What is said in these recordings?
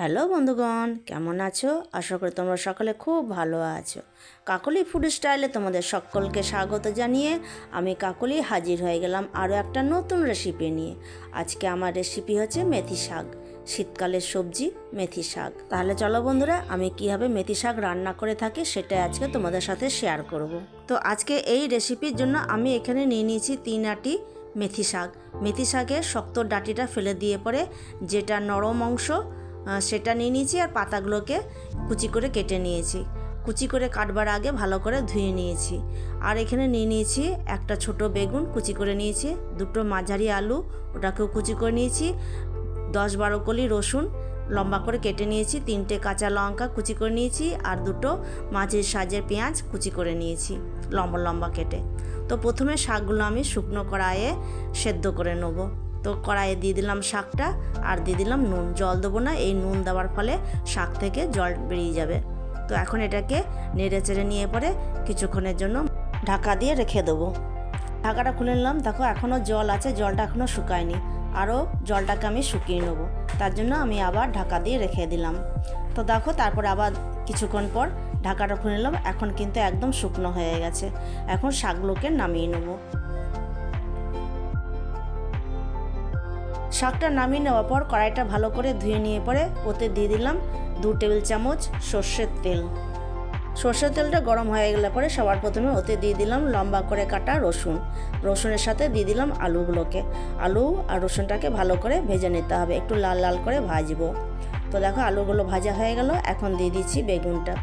Hello বন্ধুগণ, কেমন আছো? আশা করি তোমরা সকলে খুব ভালো আছো। কাকলি ফুড স্টাইলে তোমাদের সকলকে স্বাগত জানিয়ে আমি কাকলি হাজির হয়ে গেলাম আরও একটা নতুন রেসিপি নিয়ে। আজকে আমার রেসিপি হচ্ছে মেথি শাক শীতকালের সবজি মেথি শাক। তাহলে চলো বন্ধুরা, আমি কীভাবে মেথি শাক রান্না করে থাকি সেটা আজকে তোমাদের সাথে শেয়ার করব। তো আজকে এই রেসিপির জন্য আমি এখানে নিয়ে নিয়েছি তিন আটি মেথি শাক। মেথি শাকের শক্ত ডাটিটা ফেলে দিয়ে পরে যেটা নরম অংশ সেটা নিয়ে নিয়েছি আর পাতাগুলোকে কুচি করে কেটে নিয়েছি। কুচি করে কাটবার আগে ভালো করে ধুয়ে নিয়েছি। আর এখানে নিয়ে নিয়েছি একটা ছোট বেগুন, কুচি করে নিয়েছি, দুটো মাঝারি আলু, ওটাকেও কুচি করে নিয়েছি, দশ বারো কলি রসুন, লম্বা করে কেটে নিয়েছি, তিনটে কাঁচা লঙ্কা কুচি করে নিয়েছি, আর দুটো মাঝের সাজের পেঁয়াজ কুচি করে নিয়েছি, লম্বা লম্বা কেটে। তো প্রথমে শাকগুলো আমি শুকনো কড়াইয়ে সেদ্ধ করে নেব। তো কড়াইয়ে দিয়ে দিলাম শাকটা আর দিয়ে দিলাম নুন। জল দেবো না, এই নুন দেওয়ার ফলে শাক থেকে জল বেরিয়ে যাবে। তো এখন এটাকে নেড়ে চেড়ে নিয়ে পরে কিছুক্ষণের জন্য ঢাকা দিয়ে রেখে দেবো। ঢাকাটা খুলে নিলাম। দেখো এখনও জল আছে, জলটা এখনও শুকায়নি। আরও জলটাকে আমি শুকিয়ে নেব। তার জন্য আমি আবার ঢাকা দিয়ে রেখে দিলাম। তো দেখো তারপর আবার কিছুক্ষণ পর ঢাকাটা খুলে নিলাম। এখন কিন্তু একদম শুকনো হয়ে গেছে। এখন শাকগুলোকে নামিয়ে নেব। শাকটা নামিয়ে নেওয়ার পর কড়াইটা ভালো করে ধুয়ে নিয়ে পরে ওতে দিয়ে দিলাম দু টেবিল চামচ সর্ষের তেল। সর্ষের তেলটা গরম হয়ে গেলে পরে সবার প্রথমে ওতে দিয়ে দিলাম লম্বা করে কাটা রসুন। রসুনের সাথে দিয়ে দিলাম আলুগুলোকে। আলু আর রসুনটাকে ভালো করে ভেজে নিতে হবে, একটু লাল লাল করে ভাজবো। তো দেখো আলুগুলো ভাজা হয়ে গেল, এখন দিয়ে দিচ্ছি বেগুনটা।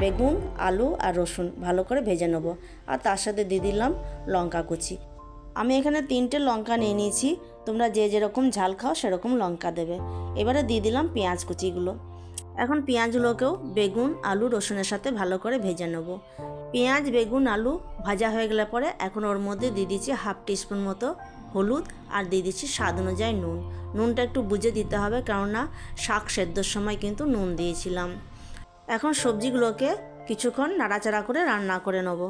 বেগুন, আলু আর রসুন ভালো করে ভেজে নেব। আর তার সাথে দিয়ে দিলাম লঙ্কা কুচি। আমি এখানে তিনটে লঙ্কা নিয়ে নিয়েছি। তোমরা যে যেরকম ঝাল খাও সেরকম লঙ্কা দেবে। এবারে দিয়ে দিলাম পেঁয়াজ কুচিগুলো। এখন পেঁয়াজগুলোকেও বেগুন, আলু, রসুনের সাথে ভালো করে ভেজে নেব। পেঁয়াজ, বেগুন, আলু ভাজা হয়ে গেলে পরে এখন ওর মধ্যে দিয়ে দিচ্ছি হাফ টিস্পুন মতো হলুদ আর দিয়ে দিচ্ছি স্বাদ অনুযায়ী নুন। নুনটা একটু বুঝে দিতে হবে কেননা শাক সেদ্ধর সময় কিন্তু নুন দিয়েছিলাম। এখন সবজিগুলোকে কিছুক্ষণ নাড়াচাড়া করে রান্না করে নেব।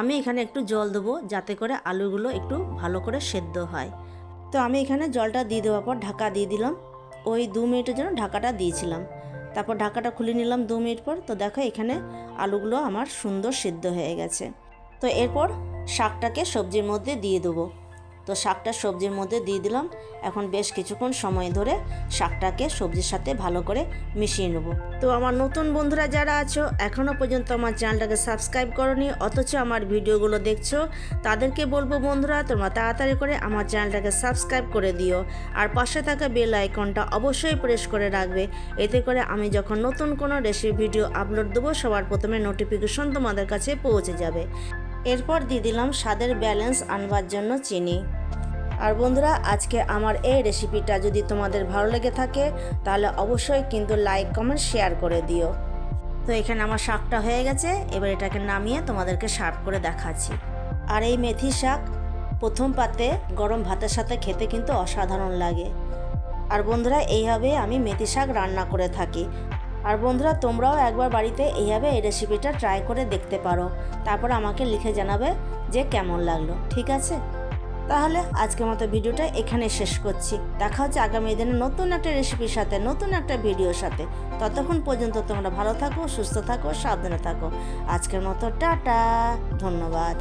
আমি এখানে একটু জল দেবো যাতে করে আলুগুলো একটু ভালো করে সেদ্ধ হয়। তো আমি এখানে জলটা দিয়ে দেওয়ার পর ঢাকা দিয়ে দিলাম। ওই দু মিনিটের জন্য ঢাকাটা দিয়েছিলাম। তারপর ঢাকাটা খুলে নিলাম দু মিনিট পর। তো দেখো এখানে আলুগুলো আমার সুন্দর সিদ্ধ হয়ে গেছে। তো এরপর শাকটাকে সবজির মধ্যে দিয়ে দেবো। তো শাকটা সবজির মধ্যে দিয়ে দিলাম। এখন বেশ কিছুক্ষণ সময় ধরে শাকটাকে সবজির সাথে ভালো করে মিশিয়ে নেব। তো আমার নতুন বন্ধুরা যারা আছো এখনও পর্যন্ত আমার চ্যানেলটাকে সাবস্ক্রাইব করনি, অথচ আমার ভিডিওগুলো দেখছ, তাদেরকে বলব বন্ধুরা, তোমরা তাড়াতাড়ি করে আমার চ্যানেলটাকে সাবস্ক্রাইব করে দিও। আর পাশে থাকা বেল আইকনটা অবশ্যই প্রেস করে রাখবে। এতে করে আমি যখন নতুন কোনো রেসিপি ভিডিও আপলোড দেবো, সবার প্রথমে নোটিফিকেশন তোমাদের কাছে পৌঁছে যাবে। এরপর দিয়ে দিলাম স্বাদের ব্যালেন্স আনবার জন্য চিনি। আর বন্ধুরা, আজকে আমার এই রেসিপিটা যদি তোমাদের ভালো লেগে থাকে, তাহলে অবশ্যই কিন্তু লাইক কমেন্ট শেয়ার করে দিও। তো এখানে আমার শাকটা হয়ে গেছে, এবার এটাকে নামিয়ে তোমাদেরকে সার্ভ করে দেখাচ্ছি। আর এই মেথি শাক প্রথম পাতে গরম ভাতের সাথে খেতে কিন্তু অসাধারণ লাগে। আর বন্ধুরা, এইভাবে আমি মেথি শাক রান্না করে থাকি। আর বন্ধুরা, তোমরাও একবার বাড়িতে এইভাবে এই রেসিপিটা ট্রাই করে দেখতে পারো। তারপর আমাকে লিখে জানাবে যে কেমন লাগল, ঠিক আছে? তাহলে আজকের মতো ভিডিওটা এখানে শেষ করছি। দেখা হচ্ছে আগামী দিনে নতুন একটা রেসিপির সাথে, নতুন একটা ভিডিওর সাথে। ততক্ষণ পর্যন্ত তোমরা ভালো থাকো, সুস্থ থাকো, সাবধানে থাকো। আজকের মতো টাটা, ধন্যবাদ।